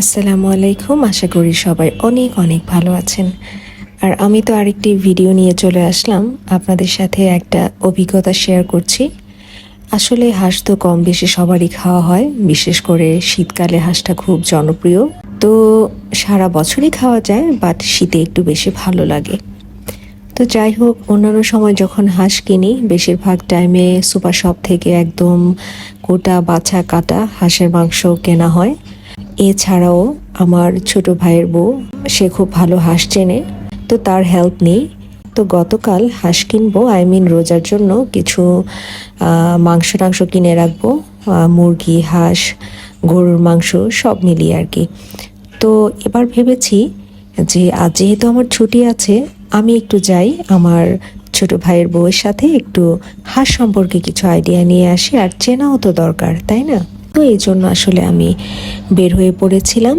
আসসালামু আলাইকুম। আশা করি সবাই অনেক অনেক ভালো আছেন। আর আমি তো আরেকটি ভিডিও নিয়ে চলে আসলাম। আপনাদের সাথে একটা অভিজ্ঞতা শেয়ার করছি। আসলে হাঁস তো কম বেশি সবারই খাওয়া হয়। বিশেষ করে শীতকালে হাঁসটা খুব জনপ্রিয়। তো সারা বছরই খাওয়া যায় বাট শীতে একটু বেশি ভালো লাগে। তো যাই হোক, অন্যান্য সময় যখন হাঁস কিনি, বেশিরভাগ টাইমে সুপার শপ থেকে একদম গোটা বাছা কাটা হাঁসের মাংস কেনা হয়। এছাড়াও আমার ছোট ভাইয়ের বউ, সে খুব ভালো হাঁস চেনে, তো তার হেল্প নেই। তো গতকাল হাঁস কিনবো আই মিন রোজার জন্য কিছু মাংস টাংস কিনে রাখব মুরগি, হাঁস, গরুর মাংস সব মিলিয়ে আর কি। তো এবার ভেবেছি যে আজ যেহেতু আমার ছুটি আছে, আমি একটু যাই, আমার ছোট ভাইয়ের বউয়ের সাথে একটু হাঁস সম্পর্কে কিছু আইডিয়া নিয়ে আসি, আর চেনাও তো দরকার, তাই না? তো এই জন্য আসলে আমি বের হয়ে পড়েছিলাম।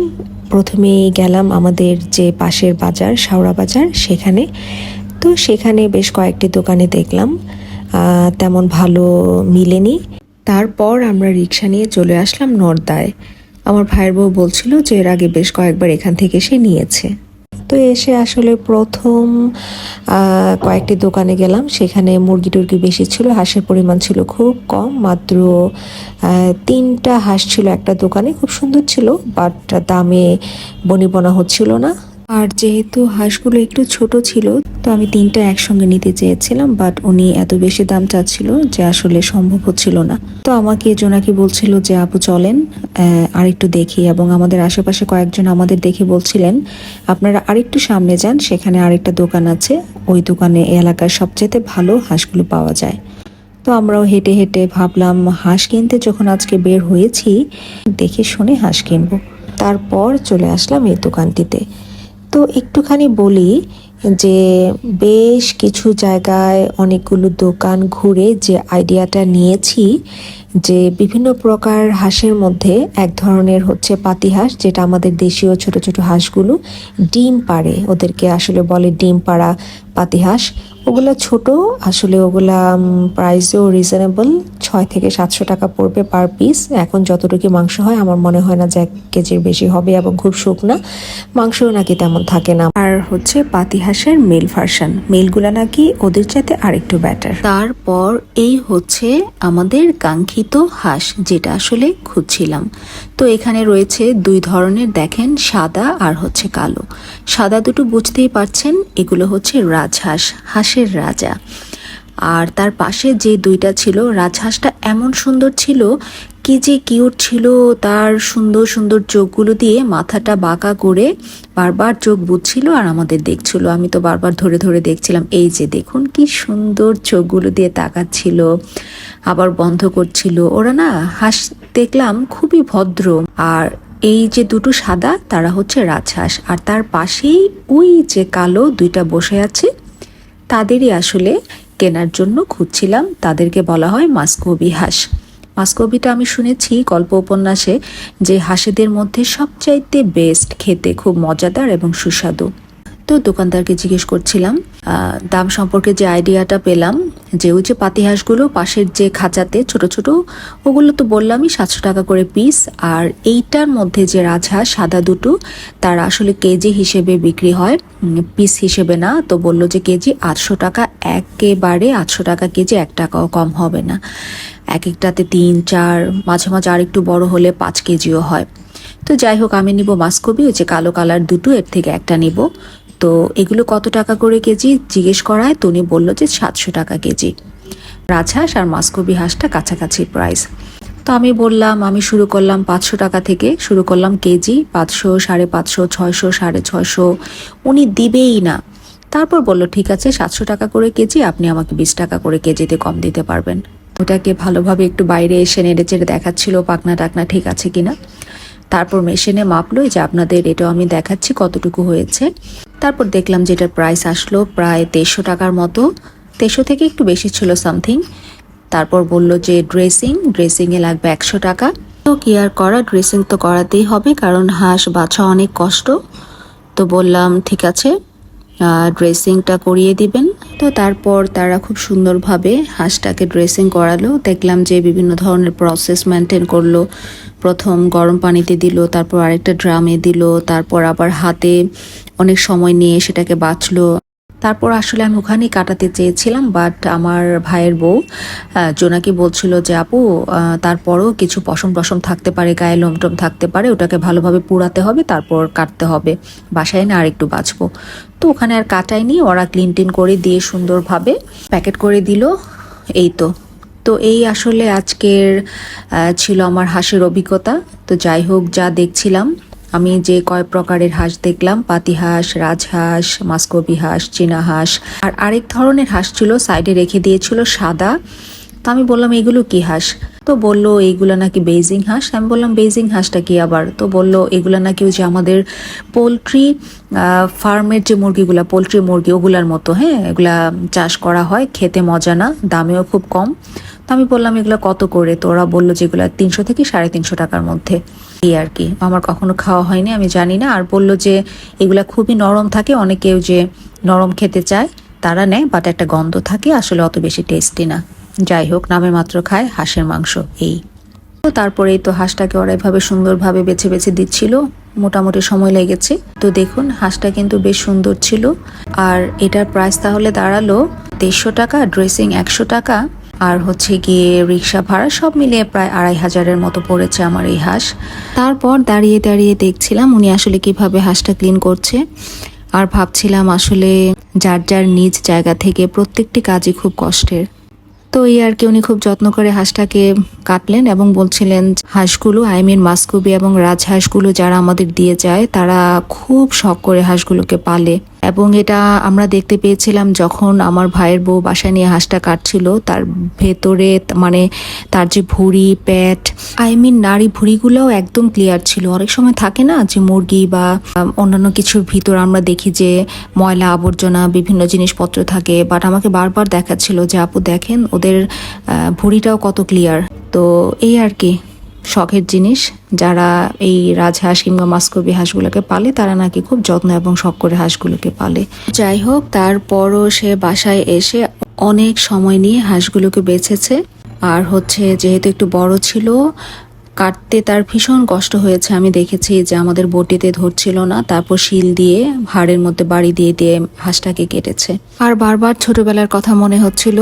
প্রথমেই গেলাম আমাদের যে পাশের বাজার, শাওড়া বাজার, সেখানে। তো সেখানে বেশ কয়েকটি দোকানে দেখলাম। তেমন ভালো মিলেনি। তারপর আমরা রিক্সা নিয়ে চলে আসলাম নর্দায়। আমার ভাইয়ের বউ বলছিল যে এর আগে বেশ কয়েকবার এখান থেকে সে নিয়েছে। তো এসে আসলে প্রথম কয়েকটি দোকানে গেলাম। সেখানে মুরগি টুরগি বেশি ছিল, হাঁসের পরিমাণ ছিল খুব কম, মাত্র তিনটা হাঁস ছিল একটা দোকানে, খুব সুন্দর ছিল, বাট দামে বনিবনা হচ্ছিল না। আর যেহেতু হাঁসগুলো একটু ছোট ছিল, তো আমি তিনটা একসঙ্গে নিতে চেয়েছিলাম বাট উনি এত বেশি দাম চাচ্ছিল যে আসলে সম্ভব হচ্ছিল না। তো আমাকে জোনাকি বলছিল যে, আপু, চলেন আরেকটু দেখি। এবং আমাদের আশেপাশে কয়েকজন আমাদের দেখে বলছিলেন, আপনারা আরেকটু সামনে যান, সেখানে আরেকটা দোকান আছে। ওই দোকানে এলাকার সবচেয়ে ভালো হাঁসগুলো পাওয়া যায়। তো আমরাও হেঁটে হেঁটে ভাবলাম, হাঁস কিনতে যখন আজকে বের হয়েছি, দেখে শুনে হাঁস কিনবো। তারপর চলে আসলাম এই দোকানটিতে। তো একটুখানি বলি যে বেশ কিছু জায়গায় অনেকগুলো দোকান ঘুরে যে আইডিয়াটা নিয়েছি যে বিভিন্ন প্রকার হাঁসের মধ্যে এক ধরনের হচ্ছে পাতি হাঁস, যেটা আমাদের দেশীয় ছোট ছোট হাঁসগুলো ডিম পাড়ে, ওদেরকে আসলে বলে ডিম পাড়া পাতি হাঁস। ওগুলা ছোট, আসলে ওগুলা প্রাইসও রিজনেবল ছয় থেকে সাতশো টাকা পড়বে পার পিস এখন যতটুকু মাংস হয়, আমার মনে হয় না যে এক কেজির বেশি হবে এবং খুব শুকনা। মাংসও নাকি তেমন থাকে না। আর হচ্ছে পাতি হাঁসের মেল ভার্সন মেলগুলা নাকি ওদের চাইতে আরেকটু ব্যাটার তারপর এই হচ্ছে আমাদের কাঙ্ক্ষিত হাঁস, যেটা আসলে খুঁজছিলাম। তো এখানে রয়েছে দুই ধরনের, দেখেন, সাদা আর হচ্ছে কালো। সাদা দুটো বুঝতেই পারছেন, এগুলো হচ্ছে রাজহাঁস। হাঁসের রাজা। আর তার পাশে যে দুইটা ছিল, রাজহাঁসটা এমন সুন্দর ছিল কি যে কিউট ছিল তার সুন্দর সুন্দর চোখগুলো দিয়ে মাথাটা বাঁকা করে বারবার চোখ বুঝছিল আর আমাদের দেখছিল। আমি তো বারবার ধরে ধরে দেখছিলাম, এই যে দেখুন কি সুন্দর চোখগুলো দিয়ে তাকাচ্ছিল, আবার বন্ধ করছিল। ওরা না হাঁস দেখলাম খুবই ভদ্র। আর এই যে দুটো সাদা, তারা হচ্ছে রাজহাঁস। আর তার পাশেই ওই যে কালো দুইটা বসে আছে তাদেরই আসলে কেনার জন্য খুঁজছিলাম। তাদেরকে বলা হয় মাস্কবি হাঁস। মাস্কবিটা আমি শুনেছি গল্প উপন্যাসে যে হাঁসেদের মধ্যে সবচাইতে বেস্ট খেতে খুব মজাদার এবং সুস্বাদু। তো দোকানদারকে জিজ্ঞেস করছিলাম দাম সম্পর্কে যে আইডিয়াটা পেলাম যে ওই যে পাতি হাঁসগুলো পাশের যে খাঁচাতে ছোট ছোট, ওগুলো তো বললামই সাতশো টাকা করে পিস আর এইটার মধ্যে যে রাজহাঁস সাদা দুটো, তার আসলে কেজি হিসেবে বিক্রি হয়। পিস হিসেবে না, তো বলল যে কেজি আটশো টাকা, একেবারে আটশো টাকা কেজি, এক টাকাও কম হবে না। এক একটাতে তিন, চার, মাঝে মাঝে আর একটু বড় হলে পাঁচ কেজিও হয়। তো যাই হোক, আমি নিব মাস্কবি, ওই যে কালো কালার দুটো, এর থেকে একটা নিব। তো এগুলো কত টাকা করে কেজি? জিজ্ঞেস করায় তো উনি বলল যে সাতশো টাকা কেজি। রাজহাঁস আর মাস্কবি হাঁসটা কাছাকাছি প্রাইস তো আমি বললাম, আমি শুরু করলাম পাঁচশো টাকা থেকে, শুরু করলাম কেজি, পাঁচশো, সাড়ে পাঁচশো, ছয়শো, সাড়ে ছয়শো। উনি দিবেই না। তারপর বলল, ঠিক আছে, সাতশো টাকা করে কেজি, আপনি আমাকে বিশ টাকা করে কেজিতে কম দিতে পারবেন। ওটাকে ভালোভাবে একটু বাইরে এসে নেড়ে চেড়ে দেখাচ্ছিল পাকনা টাকনা ঠিক আছে কিনা। তারপর মেশিনে মাপলো যে আপনাদের এটা আমি দেখাচ্ছি কতটুকু হয়েছে। তারপর দেখলাম যেটার প্রাইস আসলো প্রায় দেড়শো টাকার মতো। দেড়শো থেকে একটু বেশি ছিল সামথিং তারপর বলল যে ড্রেসিং ড্রেসিংয়ে লাগবে একশো টাকা। তো কি আর করা ড্রেসিং তো করাতেই হবে কারণ হাঁস বাছা অনেক কষ্ট। তো বললাম, ঠিক আছে। ড্রেসিংটা করিয়ে দিবেন। তো তারপর তারা খুব সুন্দরভাবে হাঁসটাকে ড্রেসিং করালো। দেখলাম যে বিভিন্ন ধরনের প্রসেস মেনটেন করল। প্রথম গরম পানিতে দিল, তারপর আরেকটা ড্রামে দিল, তারপর আবার হাতে অনেক সময় নিয়ে সেটাকে বাছলো তারপর আসলে আমি ওখানেই কাটাতে চেয়েছিলাম বাট আমার ভাইয়ের বউ জোনাকি বলছিল যে, আপু তারপরও কিছু পশম টসম থাকতে পারে, গায়ে লোমটম থাকতে পারে, ওটাকে ভালোভাবে পুড়াতে হবে, তারপর কাটতে হবে। বাসায় না আর একটু বাঁচবো। তো ওখানে আর কাটাইনি ওরা ক্লিন টিন করে দিয়ে সুন্দরভাবে প্যাকেট করে দিল, এই তো। তো এই আসলে আজকের ছিল আমার হাঁসের অভিজ্ঞতা। তো যাই হোক, যা দেখছিলাম আমি যে কয় প্রকারের হাঁস দেখলাম, পাতি হাঁস রাজহাঁস মাস্কবি হাঁস, চীনা হাঁস। আর আরেক ধরনের হাঁস ছিল, সাইডে রেখে দিয়েছিল সাদা। তো আমি বললাম, এগুলো কি হাঁস? তো বলল এইগুলো নাকি বেজিং হাঁস। আমি বললাম বেজিং হাঁসটা কি আবার? তো বলল, এগুলো নাকি ওই যে আমাদের পোলট্রি ফার্মের যে মুরগিগুলা, পোলট্রি মুরগি, ওগুলার মতো হ্যাঁ? এগুলা চাষ করা হয়, খেতে মজা না, দামেও খুব কম। আমি বললাম, এগুলো কত করে? তো ওরা বলল যেগুলো তিনশো থেকে সাড়ে তিনশো টাকার মধ্যে। এই আর কি। আমার কখনো খাওয়া হয়নি, আমি জানি না। আর বলল যে, এগুলা খুবই নরম থাকে অনেকেও যে নরম খেতে চায়, তারা নেয় বাট একটা গন্ধ থাকে, আসলে অত বেশি টেস্টি না। যাই হোক, নামে মাত্র খায় হাঁসের মাংস, এই। তো তারপরেই তো হাঁসটাকে ওরা এভাবে সুন্দরভাবে বেছে বেছে দিচ্ছিল। মোটামুটি সময় লেগেছে। তো দেখুন, হাঁসটা কিন্তু বেশ সুন্দর ছিল। আর এটার প্রাইস তাহলে দাঁড়াল দেড়শো টাকা ড্রেসিং একশো টাকা। আর হচ্ছে গিয়ে রিক্সা ভাড়া সব মিলিয়ে প্রায় আড়াই হাজারের মতো পড়েছে আমার এই হাঁস। তারপর দাঁড়িয়ে দাঁড়িয়ে দেখছিলাম উনি আসলে কীভাবে হাঁসটা ক্লিন করছে। আর ভাবছিলাম আসলে যার যার নিজ জায়গা থেকে প্রত্যেকটি কাজই খুব কষ্টের। তো এই আর কি উনি খুব যত্ন করে হাঁসটাকে কাটলেন এবং বলছিলেন, হাঁসগুলো আই মিন মাস্কুবি এবং রাজহাঁসগুলো যারা আমাদের দিয়ে যায়, তারা খুব শখ করে হাঁসগুলোকে পালে। এবং এটা আমরা দেখতে পেয়েছিলাম যখন আমার ভাইয়ের বউ বাসায় নিয়ে হাঁসটা কাটছিল, তার ভেতরে মানে তার যে ভুঁড়ি, প্যাট আই মিন নারী ভুঁড়িগুলোও একদম ক্লিয়ার ছিল। অনেক সময় থাকে না যে মুরগি বা অন্যান্য কিছুর ভিতর আমরা দেখি যে ময়লা আবর্জনা, বিভিন্ন জিনিসপত্র থাকে বাট আমাকে বারবার দেখাচ্ছিল যে, আপু দেখেন, ওদের ভুঁড়িটাও কত ক্লিয়ার তো এই আর কি। শখের জিনিস। যারা এই রাজহাঁস কিংবা মাস্কবি হাঁসগুলোকে পালে, তারা নাকি খুব যত্ন এবং শখ করে হাঁসগুলোকে পালে। যাই হোক, তারপরও সে বাসায় এসে অনেক সময় নিয়ে হাঁসগুলোকে বেছেছে। আর হচ্ছে, যেহেতু একটু বড় ছিল কাটতে তার ভীষণ কষ্ট হয়েছে। আমি দেখেছি যে আমাদের বটিতে ধরছিল না, তারপর শিল দিয়ে, হাড়ের মধ্যে বাড়ি দিয়ে দিয়ে হাঁসটাকে কেটেছে। আর বারবার ছোটবেলার কথা মনে হচ্ছিল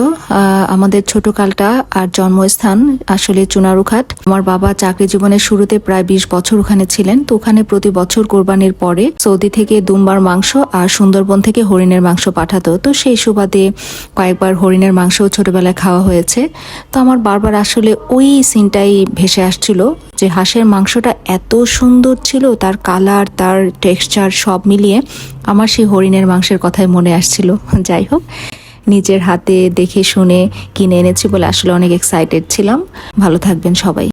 আমাদের ছোটকালটা আর জন্মস্থান আসলে চুনারুঘাট। আমার বাবা চাকরি জীবনের শুরুতে প্রায় বিশ বছর ওখানে ছিলেন, তো ওখানে প্রতি বছর কোরবানির পরে সৌদি থেকে দুম্বার মাংস আর সুন্দরবন থেকে হরিণের মাংস পাঠাতো। তো সেই সুবাদে কয়েকবার হরিণের মাংসও ছোটবেলায় খাওয়া হয়েছে। তো আমার বারবার আসলে ওই সিনটাই ভেসে আসছিল যে হাঁসের মাংসটা এত সুন্দর ছিল, তার কালার তার টেক্সচার সব মিলিয়ে আমার সেই হরিণের মাংসের কথাই মনে আসছিল। যাই হোক, নিজের হাতে দেখে শুনে কিনে এনেছি বলে আসলে অনেক এক্সাইটেড ছিলাম। ভালো থাকবেন সবাই।